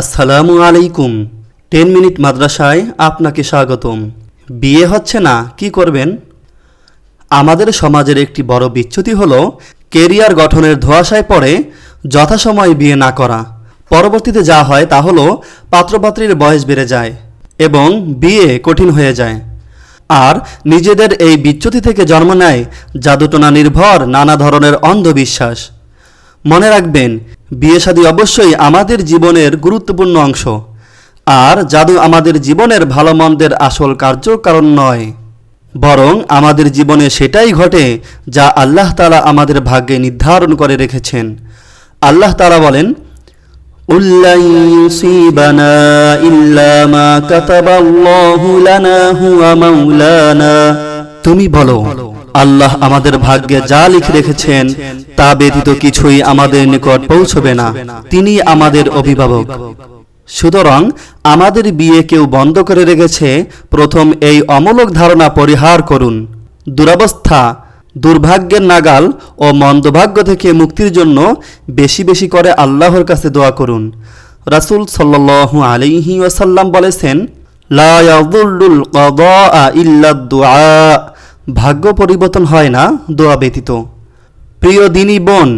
আসসালামু আলাইকুম। Ten minute মাদ্রাসায় আপনাকে স্বাগতম। বিয়ে হচ্ছে না, কি করবেন? আমাদের সমাজের একটি বড় বিচ্যুতি হলো, কেরিয়ার গঠনের ধোঁয়াশায় পড়ে, যথাসময়ে বিয়ে না করা। পরবর্তীতে যা হয় তা হলো, পাত্রপাত্রীর বয়স বেড়ে যায় এবং বিয়ে কঠিন হয়ে যায়। আর নিজেদের এই বিচ্যুতি থেকে জন্ম নেয় জাদুটোনা নির্ভর নানা ধরনের অন্ধবিশ্বাস। মনে রাখবেন, বিয়ে শাদী অবশ্যই আমাদের জীবনের গুরুত্বপূর্ণ অংশ। আর জাদু আমাদের জীবনের ভালো মন্দের আসল কার্যকারণ নয়। বরং আমাদের জীবনে সেটাই ঘটে যা আল্লাহ তালা আমাদের ভাগ্যে নির্ধারণ করে রেখেছেন। আল্লাহ তালা বলেন তুমি বলো, আল্লাহ আমাদের ভাগ্যে যা লিখে রেখেছেন তা ব্যতীত কিছুই আমাদের নিকট পৌঁছবে না। তিনি আমাদের অভিভাবক। সুতরাং আমাদের বিয়ে কেউ বন্ধ করে রেখেছে, প্রথম এই অমূলক ধারণা পরিহার করুন। দুরবস্থা, দুর্ভাগ্যের নাগাল ও মন্দভাগ্য থেকে মুক্তির জন্য বেশি বেশি করে আল্লাহর কাছে দোয়া করুন। রাসূল সাল্লাল্লাহু আলিহি ওয়াসাল্লাম বলেছেন ইল্লা দুআ ভাগ্য পরিবর্তন হয় না, দোয়া ব্যতীত। প্রিয় দিনী বোন,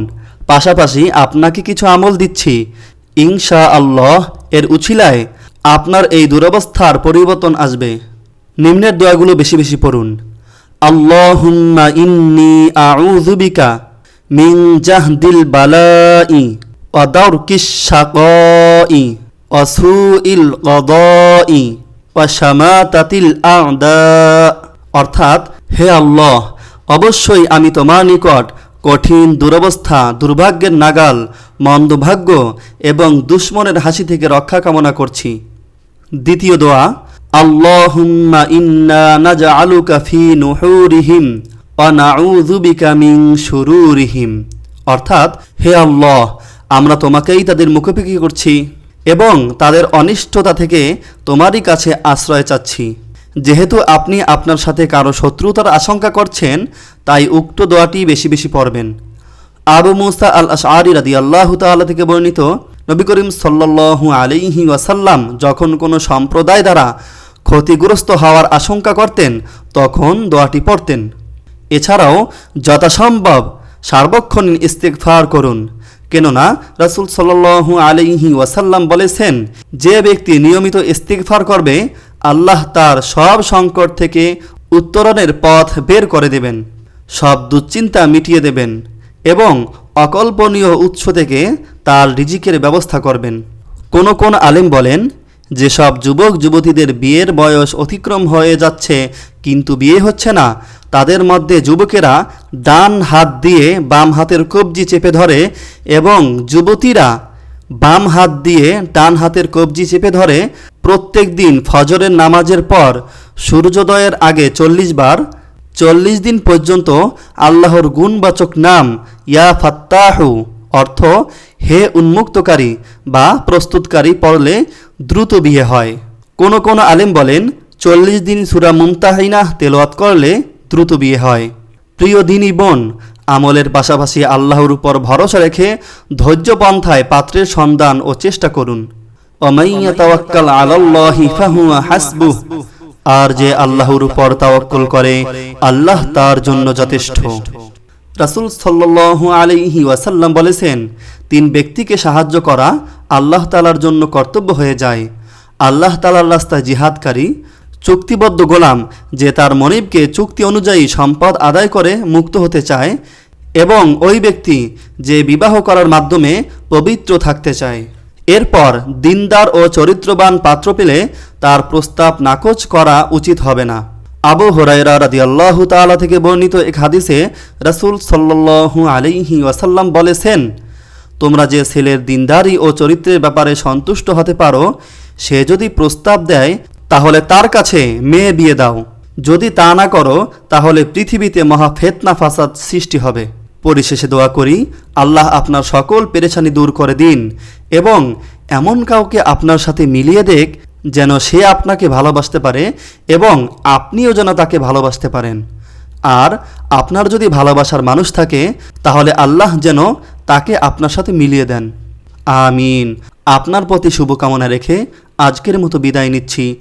পাশাপাশি আপনাকে কিছু আমল দিচ্ছি। ইনশা আল্লাহ এর উছিলায় আপনার এই দুরবস্থার পরিবর্তন আসবে। নিম্নের দোয়াগুলো বেশি বেশি পড়ুন। আল্লাহুম্মা ইন্নি আউযু বিকা মিন জাহদিল বালাই ওয়া দারকিস শাকাই ওয়া সুইল কদাই ওয়া শামাতাতিল আ'দা। অর্থাৎ, হে আল্লাহ, অবশ্যই আমি তোমার নিকট কঠিন দুরবস্থা, দুর্ভাগ্যের নাগাল, মন্দভাগ্য এবং দুশ্মনের হাসি থেকে রক্ষা কামনা করছি। দ্বিতীয় দোয়া, আল্লাহুম্মা ইন্না নাজআলুকা ফি নুহুরিহিম ওয়া নাউযু বিকা মিন শুরুরিহিম। অর্থাৎ, হে আল্লাহ, আমরা তোমাকেই তাদের মুখোমুখি করছি এবং তাদের অনিষ্টতা থেকে তোমারই কাছে আশ্রয় চাচ্ছি। যেহেতু আপনি আপনার সাথে কারও শত্রুতার আশঙ্কা করছেন, তাই উক্ত দোয়াটি বেশি বেশি পড়বেন। আবু মুসা আল আশআরি রাদি আল্লাহ তাল্লাহ থেকে বর্ণিত, নবী করিম সাল্লাল্লাহু আলাইহি ওয়াসাল্লাম যখন কোনো সম্প্রদায় দ্বারা ক্ষতিগ্রস্ত হওয়ার আশঙ্কা করতেন, তখন দোয়াটি পড়তেন। এছাড়াও যথাসম্ভব সার্বক্ষণিক ইস্তেকফার করুন। কেননা রাসূল সাল্লাল্লাহু আলাইহি ওয়াসাল্লাম বলেছেন, যে ব্যক্তি নিয়মিত ইস্তেকফার করবে আল্লাহ তার সব সংকট থেকে উত্তরণের পথ বের করে দেবেন, সব দুশ্চিন্তা মিটিয়ে দেবেন এবং অকল্পনীয় উৎস থেকে তার রিজিকের ব্যবস্থা করবেন। কোন কোন আলেম বলেন, যেসব যুবক যুবতীদের বিয়ের বয়স অতিক্রম হয়ে যাচ্ছে, কিন্তু বিয়ে হচ্ছে না, তাদের মধ্যে যুবকেরা ডান হাত দিয়ে বাম হাতের কবজি চেপে ধরে এবং যুবতীরা বাম হাত দিয়ে ডান হাতের কবজি চেপে ধরে। প্রত্যেক দিন ফজরের নামাজের পর সূর্যোদয়ের আগে চল্লিশ বার। চল্লিশ দিন পর্যন্ত আল্লাহর গুণবাচক নাম ইয়া ফাত্তাহু অর্থ হে উন্মুক্তকারী বা প্রস্তুতকারী পড়লে দ্রুত বিয়ে হয়। কোন কোন আলেম বলেন, চল্লিশ দিন সুরা মুমতাহিনা তেলোয়াত করলে দ্রুত বিয়ে হয়। প্রিয় দিনী বোন আমলের পাশাপাশি আল্লাহর উপর ভরসা রেখে ধৈর্য পন্থায় পাত্রের সন্ধান ও চেষ্টা করুন। আর যে আল্লাহর উপর তাওয়াক্কুল করে, আল্লাহ তার জন্য যথেষ্ট। রাসূল সাল্লাল্লাহু আলাইহি ওয়াসাল্লাম বলেছেন, তিন ব্যক্তিকে সাহায্য করা আল্লাহ তালার জন্য কর্তব্য হয়ে যায়। আল্লাহ তালার রাস্তায় জিহাদকারী চুক্তিবদ্ধ গোলাম যে তার মনিবকে চুক্তি অনুযায়ী সম্পদ আদায় করে মুক্ত হতে চায় এবং ওই ব্যক্তি যে বিবাহ করার মাধ্যমে পবিত্র থাকতে চায়। এরপর দিনদার ও চরিত্রবান পাত্র পেলে তার প্রস্তাব নাকচ করা উচিত হবে না। আবু হরাইরা রাদি আল্লাহ তালা থেকে বর্ণিত এক হাদিসে রাসূল সাল্লাল্লাহু আলাইহি ওয়াসাল্লাম বলেছেন, তোমরা যে ছেলের দিনদারি ও চরিত্রের ব্যাপারে সন্তুষ্ট হতে পারো, সে যদি প্রস্তাব দেয় তাহলে তার কাছে মেয়ে বিয়ে দাও। যদি তা না করো, তাহলে পৃথিবীতে মহা ফেতনা ফাসাদ সৃষ্টি হবে। পরিশেষে দোয়া করি, আল্লাহ আপনার সকল পেরেছানি দূর করে দিন এবং এমন কাউকে আপনার সাথে মিলিয়ে দেখ যেন সে আপনাকে ভালোবাসতে পারে এবং আপনিও যেন তাকে ভালোবাসতে পারেন। আর আপনার যদি ভালোবাসার মানুষ থাকে, তাহলে আল্লাহ যেন তাকে আপনার সাথে মিলিয়ে দেন। আমিন। আপনার প্রতি শুভকামনা রেখে আজকের মতো বিদায় নিচ্ছি।